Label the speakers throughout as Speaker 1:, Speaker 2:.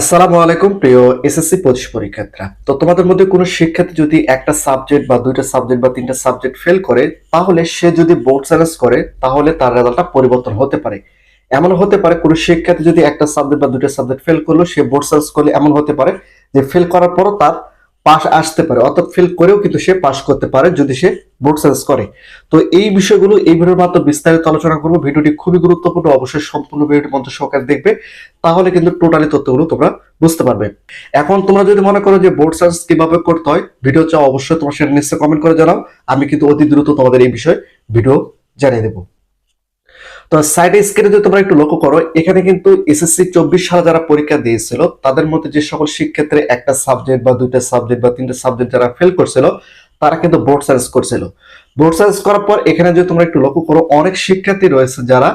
Speaker 1: আসসালামু আলাইকুম, প্রিয় এসএসসি পঁচিশ পরীক্ষার্থীরা। তো তোমাদের মধ্যে কোনো শিক্ষার্থী যদি একটা সাবজেক্ট বা দুইটা সাবজেক্ট বা তিনটা সাবজেক্ট ফেল করে, তাহলে সে যদি বোর্ড চ্যালেঞ্জ করে, তাহলে তার রেজাল্টটা পরিবর্তন হতে পারে। এমন হতে পারে কোনো শিক্ষার্থী যদি একটা সাবজেক্ট বা দুইটা সাবজেক্ট ফেল করল, সে বোর্ড চ্যালেঞ্জ করলে এমন হতে পারে যে ফেল করার পরও তার পাস আসতে পারে, অর্থাৎ ফেল করেও কিন্তু সে পাশ করতে পারে যদি সে বোর্ড চ্যালেঞ্জ করে। তো এই বিষয়গুলো এই ভিডিওর মাধ্যমে বিস্তারিত আলোচনা করব। ভিডিওটি খুবই গুরুত্বপূর্ণ, অবশ্যই সম্পূর্ণ ভিডিওটি মন্ত্র সহকারে দেখবে। তাহলে কিন্তু টোটালি তথ্যগুলো তোমরা বুঝতে পারবে। এখন তোমরা যদি মনে করো যে বোর্ড সার্চ কীভাবে করতে হয়, ভিডিও চাও অবশ্যই তোমার সেটা নিশ্চয় কমেন্ট করে জানাও। আমি কিন্তু অতি দ্রুত তোমাদের এই বিষয়ে ভিডিও জানিয়ে দেবো। তো সাইড স্ক্রিনে যদি তোমরা একটু লক্ষ্য করো, এখানে কিন্তু এসএসসি চব্বিশ সালে যারা পরীক্ষা দিয়েছিল, তাদের মধ্যে যে সকল শিক্ষার্থী একটা সাবজেক্ট বা দুইটা সাবজেক্ট বা তিনটা সাবজেক্ট যারা ফেল করছিল, তারা কিন্তু বোর্ড সায়েন্স করছিল। বোর্ড সায়েন্স করার পর এখানে যদি তোমরা একটু লক্ষ্য করো, অনেক শিক্ষার্থী রয়েছে যারা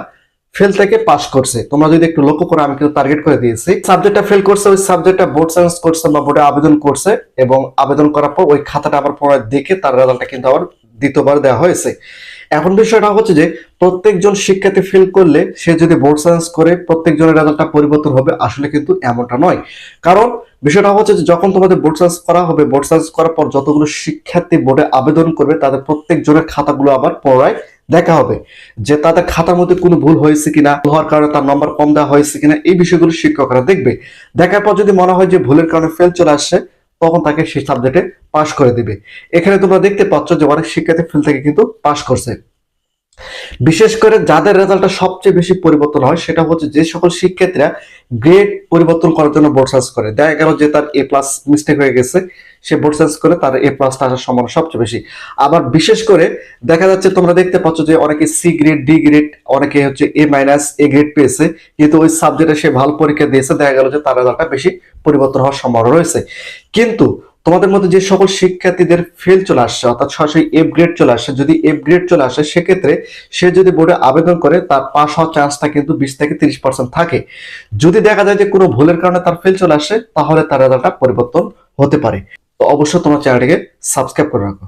Speaker 1: ফেল থেকে পাস করছে। তোমরা যদি একটু লক্ষ্য করো, আমি কিন্তু টার্গেট করে দিয়েছি। সাবজেক্টটা ফেল করছে, ওই সাবজেক্টটা বোর্ড সায়েন্স করছে বা বোর্ডে আবেদন করছে এবং আবেদন করার পর ওই খাতাটা আবার পড়ে দেখে তার রেজাল্টটা কিন্তু আবার দ্বিতীয়বার দেওয়া হয়েছে। এখন বিষয়টা হচ্ছে যে, প্রত্যেকজন শিক্ষার্থী ফেল করলে সে যদি বোর্ড সায়েন্স করে, প্রত্যেকজনের রেজাল্টটা পরিবর্তন হবে, আসলে কিন্তু এমনটা নয়। কারণ বিষয়টা হচ্ছে যে, যখন তোমাদের বোর্ড সায়েন্স করা হবে বোর্ড সায়েন্স করার পর যতগুলো শিক্ষার্থী বোর্ডে আবেদন করবে, তাদের প্রত্যেকজনের খাতাগুলো আবার পড়ায় দেখা হবে। যে তাদের খাতার মধ্যে কোনো ভুল হয়েছে কিনা হওয়ার কারণে তার নম্বর কম দেওয়া হয়েছে কিনা, এই বিষয়গুলো শিক্ষকরা দেখবে। দেখার পর যদি মনে হয় যে ভুলের কারণে ফেল চলে আসছে তখন তাকে সেই সাবজেক্টে পাশ করে দিবে। এখানে তোমরা দেখতে পাচ্ছ যে অনেক শিক্ষার্থী ফেল থেকে কিন্তু পাশ করছে। বিশেষ করে যাদের রেজাল্টটা সবচেয়ে বেশি পরিবর্তন হয়, সেটা হচ্ছে যে সকল শিক্ষার্থীরা গ্রেড পরিবর্তন করার জন্য বোর্ড সার্চ করে। দেখা গেল যে তার এ প্লাস মিস্টেক হয়ে গেছে, সে বোর্ড সার্চ করে তার এ প্লাসটা আসার সম্ভাবনা সবচেয়ে বেশি। আবার বিশেষ করে দেখা যাচ্ছে তোমরা দেখতে পাচ্ছ যে অনেকে সি গ্রেড ডি গ্রেড অনেকে হচ্ছে এ মাইনাস এ গ্রেড পেয়েছে, কিন্তু ওই সাবজেক্টে সে ভালো পরীক্ষা দিয়েছে, দেখা গেল যে তার রেজাল্টটা বেশি পরিবর্তন হওয়ার সম্ভাবনা রয়েছে। কিন্তু তোমাদের মধ্যে যে সকল শিক্ষার্থীদের ফেল চলে আসছে, অর্থাৎ সরাসরি এফ গ্রেড চলে আসে যদি এফ গ্রেড চলে আসে, সেক্ষেত্রে সে যদি বোর্ডে আবেদন করে, তার পাস হওয়ার চান্সটা কিন্তু বিশ থেকে তিরিশ পার্সেন্ট থাকে। যদি দেখা যায় যে কোনো ভুলের কারণে তার ফেল চলে আসে, তাহলে তার রেজাল্টটা পরিবর্তন হতে পারে। তো অবশ্যই তোমার চ্যানেলটিকে সাবস্ক্রাইব করে রাখো।